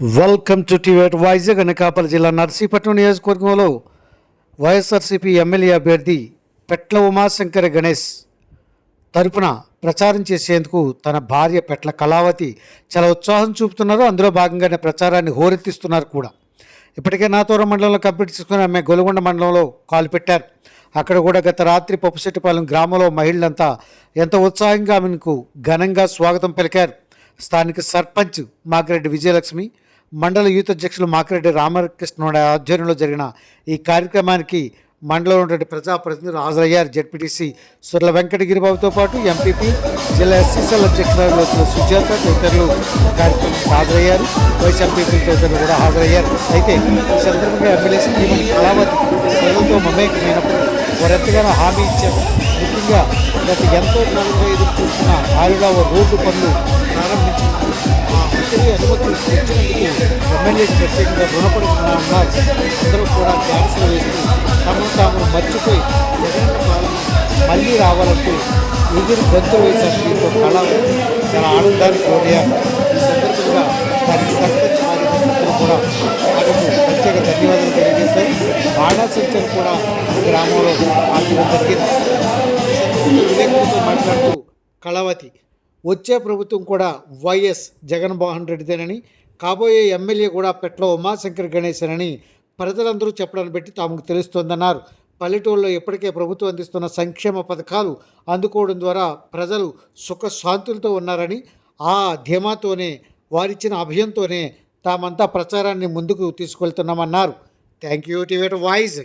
Welcome to టివేట్ వైజాగ్ అనకాపల్లి జిల్లా నర్సీపట్నం నియోజకవర్గంలో వైఎస్ఆర్సీపీ ఎమ్మెల్యే అభ్యర్థి పెట్ల ఉమాశంకర గణేష్ తరపున ప్రచారం చేసేందుకు తన భార్య పెట్ల కళావతి చాలా ఉత్సాహం చూపుతున్నారు. అందులో భాగంగానే ప్రచారాన్ని హోరెత్తిస్తున్నారు కూడా. ఇప్పటికే నాతోర మండలంలో కంప్లీట్ చేసుకుని ఆమె గొలుగొండ మండలంలో కాలు పెట్టారు. అక్కడ కూడా గత రాత్రి పప్పుశెట్టిపాలెం గ్రామంలో మహిళలంతా ఎంత ఉత్సాహంగా ఆమెకు ఘనంగా స్వాగతం పలికారు. స్థానిక సర్పంచ్ మాకిరెడ్డి విజయలక్ష్మి మండల యూత్ అధ్యక్షులు మాకిరెడ్డి రామకృష్ణ ఆధ్వర్యంలో జరిగిన ఈ కార్యక్రమానికి మండలంలో ఉన్నటువంటి ప్రజాప్రతినిధులు హాజరయ్యారు. జడ్పీటీసీ సుర్ల వెంకటగిరిబాబుతో పాటు ఎంపీపీ జిల్లా ఎస్సీసీఎల్ అధ్యక్షురాలు సుజాత తదితరులు కార్యక్రమానికి హాజరయ్యారు. వైస్ ఎంపీపీ తదితరులు కూడా హాజరయ్యారు. అయితే ఈ సందర్భంగా ఎమ్మెల్యే శ్రీమతి కళావతి ప్రజలతో మమేకమైనప్పుడు వారెంతగానో హామీ ఇచ్చారు. ముఖ్యంగా గత ఎంతో కాలంగా ఎదురు చూస్తున్న రోడ్డు పనులు ప్రారంభించి అనుమతులు ఇచ్చినందుకు ఎమ్మెల్యేకి ప్రత్యేకంగా రుణపడి ఉన్నారు అందరూ కూడా డ్యాన్సులు వేస్తూ తమను తాము మర్చిపోయి జగన్ మళ్ళీ రావాలంటూ ఎదురు గంతులు వేశారు దీంతో కళ చాలా ఆనందానికి ఓడియారు ఈ సందర్భంగా దానికి సహకరించిన కూడా ఆయనకు ప్రత్యేక ధన్యవాదాలు తెలియజేశారు. బాణాసంచర్ కూడా గ్రామంలో పాల్గొనడం జరిగింది ఈ విలేకరులతో మాట్లాడుతూ కళావతి. వచ్చే ప్రభుత్వం కూడా వైఎస్ జగన్మోహన్ రెడ్డిదేనని కాబోయే ఎమ్మెల్యే కూడా పెట్ల ఉమాశంకర్ గణేశనని ప్రజలందరూ చెప్పడాన్ని బట్టి తాముకు తెలుస్తోందన్నారు. పల్లెటూళ్ళలో ఇప్పటికే ప్రభుత్వం అందిస్తున్న సంక్షేమ పథకాలు అందుకోవడం ద్వారా ప్రజలు సుఖశాంతులతో ఉన్నారని ఆ ధీమాతోనే వారిచ్చిన అభయంతోనే తామంతా ప్రచారాన్ని ముందుకు తీసుకెళ్తున్నామన్నారు. థ్యాంక్ యూ టివేట్ వాయిస్.